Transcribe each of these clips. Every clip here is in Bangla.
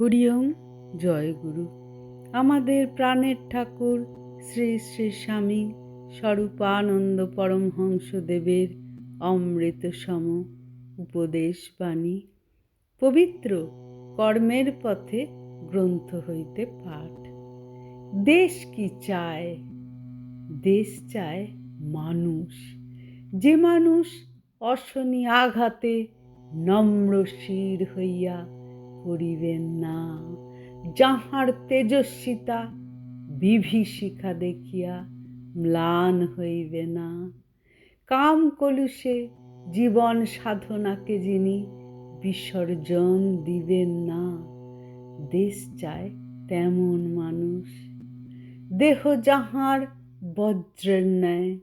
হরিওম জয় গুরু। আমাদের প্রাণের ঠাকুর শ্রী শ্রী স্বামী স্বরূপানন্দ পরমহংসদেবের অমৃত সম উপদেশ বাণী। পবিত্র কর্মের পথে গ্রন্থ হইতে পাঠ। দেশ কি চায়? দেশ চায় মানুষ। যে মানুষ অশনি আঘাতে নম্র শির হইয়া করিবেন না। যাহার তেজস্বিতা বিভীষিকা দেখিয়া ম্লান হইবে না। কাম কলুষে জীবন সাধনাকে যিনি বিসর্জন দিবেন না। দেশ চায় তেমন মানুষ। দেহ যাহার বজ্রের ন্যায়,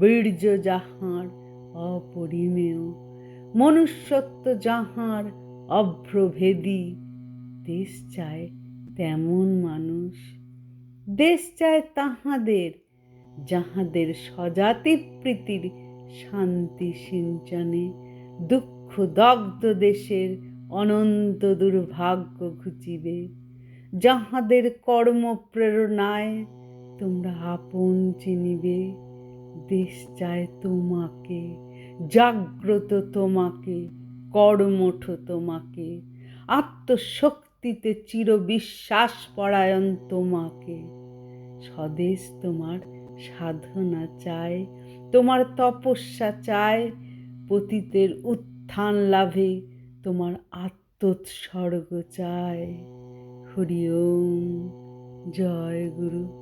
বীর্য যাহার অপরিমেয়। মনুষ্যত্ব যাহার অভ্রভেদী দেশ চায় তেমন মানুষ। দেশ চায় তাহাদের, যাহাদের স্বজাতি প্রীতির শান্তি সিঞ্চনে। দুঃখ দগ্ধ দেশের অনন্ত দুর্ভাগ্য ঘুচিবে। যাহাদের কর্ম প্রেরণায় তোমরা আপন চিনিবে। দেশ চায় তোমাকে, জাগ্রত তোমাকে কর্মঠ তোমাকে। আত্মশক্তিতে চির বিশ্বাস পরায়ণ তোমাকে। স্বদেশ তোমার সাধনা চায়, তোমার তপস্যা চায়, পতিতের উত্থান লাভে তোমার আত্মোৎসর্গ চায়। হরি ওম, জয় গুরু।